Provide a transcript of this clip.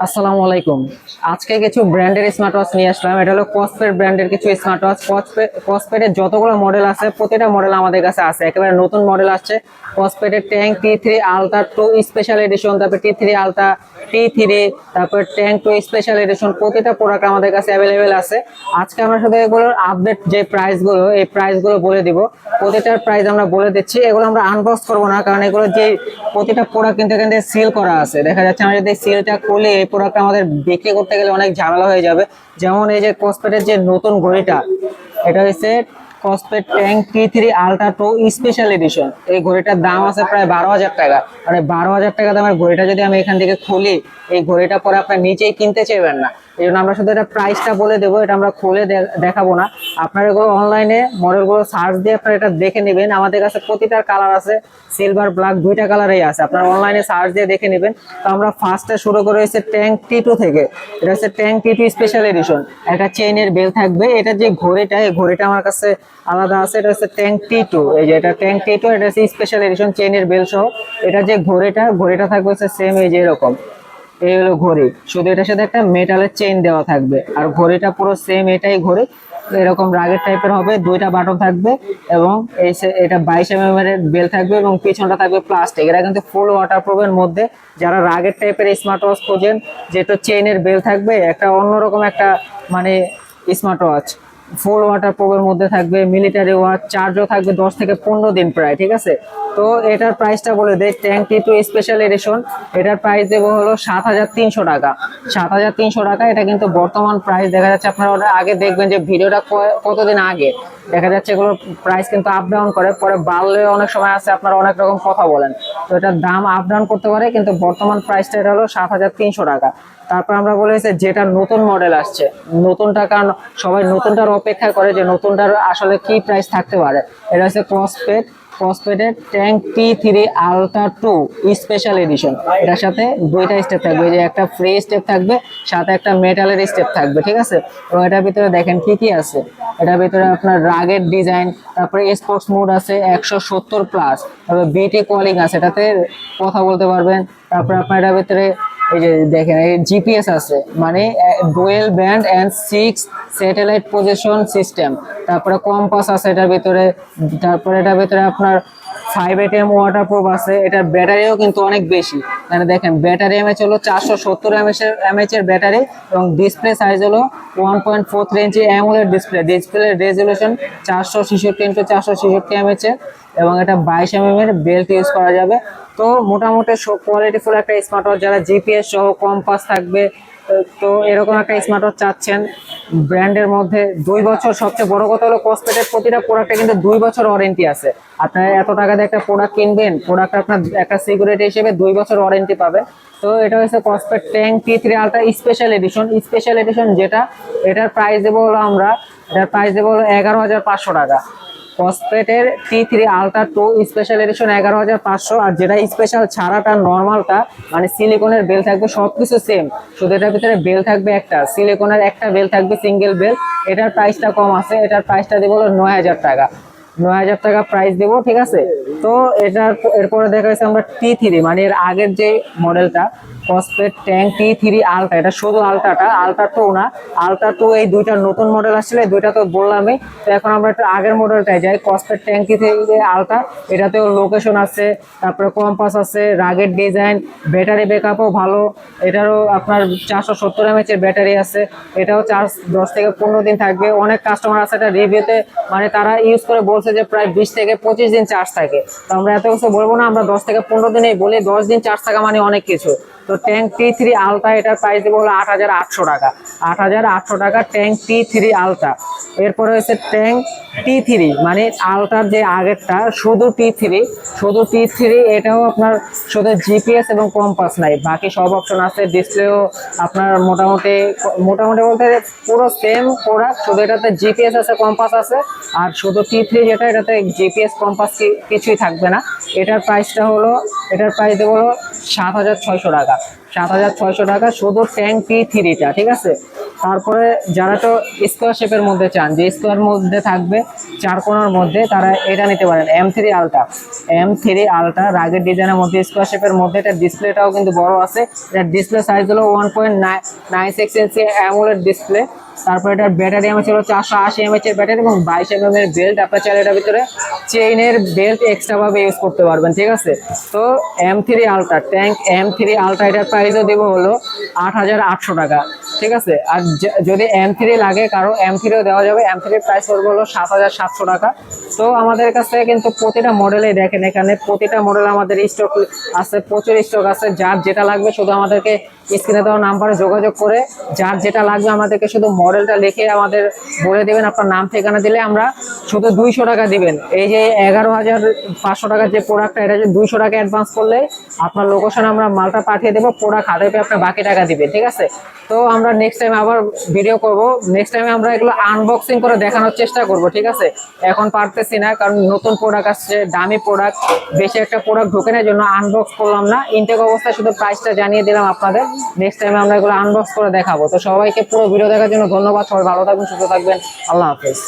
আসসালামু আলাইকুম। আজকে কিছু ব্র্যান্ডের স্মার্ট ওয়াচ নিয়ে আসলাম। এটা হলো কসপেড ব্র্যান্ডের কিছু স্মার্ট ওয়াচ কসপেডের যতগুলো মডেল আছে, প্রতিটা মডেল আমাদের কাছে আছে। একেবারে নতুন মডেল আসছে। কসপেডের tank T three ultra two special edition তারপরে T three ultra T three তারপর ট্যাঙ্ক টু স্পেশাল এডিশন প্রতিটা প্রোডাক্ট আমাদের কাছে অ্যাভেলেবেল আছে। আজকে আমরা শুধু এগুলোর আপডেট যে প্রাইসগুলো এই প্রাইসগুলো বলে দিব। প্রতিটার প্রাইস আমরা বলে দিচ্ছি। এগুলো আমরা আনবক্স করব না, কারণ এগুলো যে প্রতিটা প্রোডাক্ট কিন্তু এখান থেকে সিল করা আছে। দেখা যাচ্ছে আমরা যদি সিলটা খুলে, এই প্রোডাক্ট আমাদের বিক্রি করতে গেলে অনেক ঝামেলা হয়ে যাবে। যেমন এই যে কসপেটের যে নতুন ঘড়িটা, এটা হচ্ছে Kospet tank T three ultra pro special edition এই ঘড়িটার দাম আছে প্রায় বারো হাজার টাকা। মানে বারো হাজার টাকা দামের ঘড়িটা যদি আমি এখান থেকে খুলি, এই ঘড়িটা পরে আপনার নিচেই কিনতে চাইবেন না। এই জন্য আমরা শুধু এটা প্রাইসটা বলে দেবো, এটা আমরা খুলে দেখাবো না। আপনার অনলাইনে মডেলগুলো সার্চ দিয়ে আপনারা এটা দেখে নেবেন। আমাদের কাছে প্রতিটার কালার আছে সিলভার ব্ল্যাক দুইটা কালারেই আছে। আপনার অনলাইনে সার্চ দিয়ে দেখে নেবেন। তো আমরা ফার্স্টে শুরু করে হচ্ছে ট্যাঙ্ক টি টু থেকে, এটা হচ্ছে tank T two special edition একটা চেইনের বেল থাকবে। এটা যে ঘড়িটা, এই ঘড়িটা আমার কাছে আলাদা আছে, এটা হচ্ছে ট্যাঙ্ক টি টু এই যে এটা ট্যাঙ্ক টি টু এটা হচ্ছে স্পেশাল এডিশন চেইনের বেল সহ। এটা যে ঘড়িটা ঘড়িটা থাকবে হচ্ছে সেম এই যে এরকম। এই হলো ঘড়ি। শুধু এটার সাথে একটা মেটালের চেইন দেওয়া থাকবে। আর ঘড়িটা পুরো সেম এটাই ঘড়ি। এরকম রাগের টাইপের হবে, দুইটা বাটন থাকবে এবং এই এটা বাইশ এম এর বেল থাকবে এবং পিছনটা থাকবে প্লাস্টিক এটা কিন্তু ফুল ওয়াটারপ্রুফের মধ্যে যারা রাগের টাইপের স্মার্ট ওয়াচ খোঁজেন যেটা চেইনের বেল থাকবে, একটা অন্যরকম একটা মানে স্মার্ট ওয়াচ ফুল ওয়াটার প্রুফের মধ্যে থাকবে মিলিটারি ওয়াচ চার্জও থাকবে দশ থেকে পনেরো দিন প্রায়, ঠিক আছে? তো এটার প্রাইসটা বলে দেয় ট্যাঙ্ক টি স্পেশাল এডিশন এটার প্রাইস দেবো হলো সাত হাজার তিনশো টাকা। সাত হাজার তিনশো টাকা, এটা কিন্তু বর্তমান প্রাইস দেখা যাচ্ছে আপনারা ওটা আগে দেখবেন যে ভিডিওটা কতদিন আগে। দেখা যাচ্ছে এগুলোর প্রাইস কিন্তু আপ ডাউন করে, পরে বাড়লে অনেক সময় আছে, আপনারা অনেক রকম কথা বলেন। তো এটার দাম আপ ডাউন করতে পারে, কিন্তু বর্তমান প্রাইসটা এটা হলো সাত হাজার তিনশো টাকা। তারপর আমরা বলেছি যেটা নতুন মডেল আসছে, নতুনটা কারণ সবাই নতুনটার অপেক্ষা করে যে নতুনটার আসলে কি প্রাইস থাকতে পারে। এটা হচ্ছে Kospet ক্রসপেডের tank T three ultra two special edition এটার সাথে দুইটা স্টেপ থাকবে, যে একটা ফ্রি স্টেপ থাকবে, সাথে একটা মেটালের স্টেপ থাকবে, ঠিক আছে? এবং এটার ভিতরে দেখেন কি কি আছে? এটার ভিতরে আপনার রাগের ডিজাইন তারপরে স্পোর্টস মোড আছে একশো সত্তর প্লাস তারপরে বিটি কলিং আছে, এটাতে কথা বলতে পারবেন। তারপরে আপনার এটার ভিতরে এই যে দেখেন, এই জিপিএস আছে মানে dual band and six satellite position system তারপরে কম্পাস আছে এটার ভিতরে, তারপরে এটার ভিতরে আপনার ফাইভ এম ওয়াটার প্রুফ আছে, এটার ব্যাটারিও কিন্তু অনেক বেশি। মানে দেখেন, ব্যাটারি এমএচ হলো চারশো সত্তর এমএচ এর এমএচ এর ব্যাটারি এবং ডিসপ্লে সাইজ হলো one point four three inch AMOLED display display resolution চারশো ছেষট্টি ইন্টু চারশো ছেষট্টি এমএচ এর এবং এটা বাইশ এমএম এর বেল্ট ইউজ করা যাবে। তো মোটামুটি কোয়ালিটিফুল একটা স্মার্ট ওয়াচ যারা জিপিএস সহ কম্পাস থাকবে, তো এরকম একটা স্মার্ট ওয়াচ চাচ্ছেন। ব্র্যান্ডের মধ্যে দুই বছর সবচেয়ে বড় কথা হলো কসমেটের প্রতিটা প্রোডাক্টে কিন্তু দুই বছর ওয়ারেন্টি আছে। আপনি এত টাকা দিয়ে একটা প্রোডাক্ট কিনবেন প্রোডাক্ট আপনার একটা সিকিউরিটি হিসেবে দুই বছর ওয়ারেন্টি পাবে। তো এটা হচ্ছে Kospet tank T three ultra special edition special edition যেটা, এটার প্রাইস দেবো হলো আমরা, এটার প্রাইস দেবো হলো এগারো হাজার পাঁচশো টাকা। কসপেটের T three ultra two special edition এগারো হাজার পাঁচশো। আর যেটা স্পেশাল ছাড়াটা নর্মালটা মানে সিলিকনের বেল থাকবে সব কিছু সেম শুধু এটার ভিতরে বেল থাকবে একটা। সিলিকনের একটা বেল থাকবে সিঙ্গেল বেল এটার প্রাইসটা কম আছে। এটার প্রাইসটা দেবো নয় হাজার টাকা। নয় হাজার টাকা প্রাইস দেবো, ঠিক আছে? তো এটার এরপরে দেখা যাচ্ছে আমরা টি থ্রি মানে এর আগের যে মডেলটা কসপেট ট্যাঙ্ক টি থ্রি আলটা এটা শুধু আলট্রাটা আলট্রা টু না। আলট্রা টু এই দুইটা নতুন মডেল আসছিল, এই দুইটা তো বললামই। তো এখন আমরা একটু আগের মডেলটায় যাই। Kospet tank T three ultra এটাতেও লোকেশন আছে, তারপরে কম্পাস আছে রাগের ডিজাইন ব্যাটারি ব্যাকআপও ভালো। এটারও আপনার চারশো সত্তর এমএচ এর ব্যাটারি আছে। এটাও চার্জ দশ থেকে পনেরো দিন থাকবে। অনেক কাস্টমার আছে এটা রিভিউতে মানে তারা ইউজ করে বলছে যে প্রায় বিশ থেকে পঁচিশ দিন চার্জ থাকে। তো আমরা এত কিছু বলব না, আমরা দশ থেকে পনেরো দিনেই বলি, দশ দিন চার্জ থাকা মানে অনেক কিছু। তো ট্যাঙ্ক টি থ্রি আলতা এটার প্রাইস দেবো হলো আট হাজার আটশো টাকা। আট হাজার আটশো টাকা ট্যাঙ্ক টি থ্রি আলটা এরপরে হচ্ছে ট্যাঙ্ক টি থ্রি মানে আলট্রার যে আগেরটা, শুধু টি থ্রি শুধু টি থ্রি এটাও আপনার শুধু জিপিএস এবং কম্পাস নাই, বাকি সব অপশন আছে ডিসপ্লেও আপনার মোটামুটি মোটামুটি বলতে পুরো সেম প্রোডাক্ট শুধু এটাতে জিপিএস আছে কম্পাস আছে, আর শুধু টি থ্রি যেটা, এটাতে জিপিএস কম্পাস কিছুই থাকবে না। এটার প্রাইসটা হলো, এটার প্রাইস দেবো হলো সাত হাজার ছয়শো টাকা। সাত হাজার ছয়শো টাকা শুধু ট্যাঙ্ক পি থ্রিটা, ঠিক আছে? তারপরে যারা তো স্কোয়ার শেপের মধ্যে চান, যে স্কোয়ার মধ্যে থাকবে, চার কোনার মধ্যে তারা এটা নিতে পারেন M three ultra M three ultra রাগের ডিজাইনের মধ্যে স্কোয়ার শেপের মধ্যে এটা ডিসপ্লেটাও কিন্তু বড় আছে। এটার ডিসপ্লে সাইজ হলো one point nine nine six inch AMOLED display তারপর এটার ব্যাটারি এমএচ হলো চারশো আশি এমএচ এর ব্যাটারি এবং বাইশ এমএম এর বেল্ট আপনার চাইলে এটার ভিতরে চেইনের বেল্ট এক্সট্রাভাবে ইউজ করতে পারবেন, ঠিক আছে? তো M three ultra tank M three ultra এটার প্রাইসও দেবো হলো আট হাজার আটশো টাকা, ঠিক আছে? আর যদি এম থ্রি লাগে, কারও এম থ্রিও দেওয়া যাবে। এম থ্রির প্রাইস পড়বে হলো সাত হাজার সাতশো টাকা। তো আমাদের কাছে কিন্তু প্রতিটা মডেলে দেখেন এখানে, প্রতিটা মডেল আমাদের স্টক আছে, প্রচুর স্টক আছে। যার যেটা লাগবে শুধু আমাদেরকে স্ক্রিনে দেওয়া নাম্বারে যোগাযোগ করে, যার যেটা লাগবে আমাদেরকে শুধু মডেলটা লিখে আমাদের বলে দেবেন, আপনার নাম, ঠিকানা দিলে আমরা শুধু দুইশো টাকা দিবেন। এই যে এগারো হাজার পাঁচশো টাকার যে প্রোডাক্টটা এটা যে দুইশো টাকা অ্যাডভান্স করলে আপনার লোকেশন আমরা মালটা পাঠিয়ে দেবো প্রোডাক্ট হাতে পেয়ে আপনার বাকি টাকা দিবেন, ঠিক আছে? তো আমরা নেক্সট টাইম আবার ভিডিও করব। নেক্সট টাইমে আমরা এগুলো আনবক্সিং করে দেখানোর চেষ্টা করব, ঠিক আছে? এখন পারতেছি না, কারণ নতুন প্রোডাক্ট আসছে, দামি প্রোডাক্ট বেশি একটা প্রোডাক্ট ঢোকে না জন্য আনবক্স করলাম না। ইনটেক অবস্থায় শুধু প্রাইসটা জানিয়ে দিলাম আপনাদের। নেক্সট টাইমে আমরা এগুলো আনবক্স করে দেখাবো। তো সবাইকে পুরো ভিডিও দেখার জন্য ধন্যবাদ। সবাই ভালো থাকবেন, সুস্থ থাকবেন। আল্লাহ হাফেজ।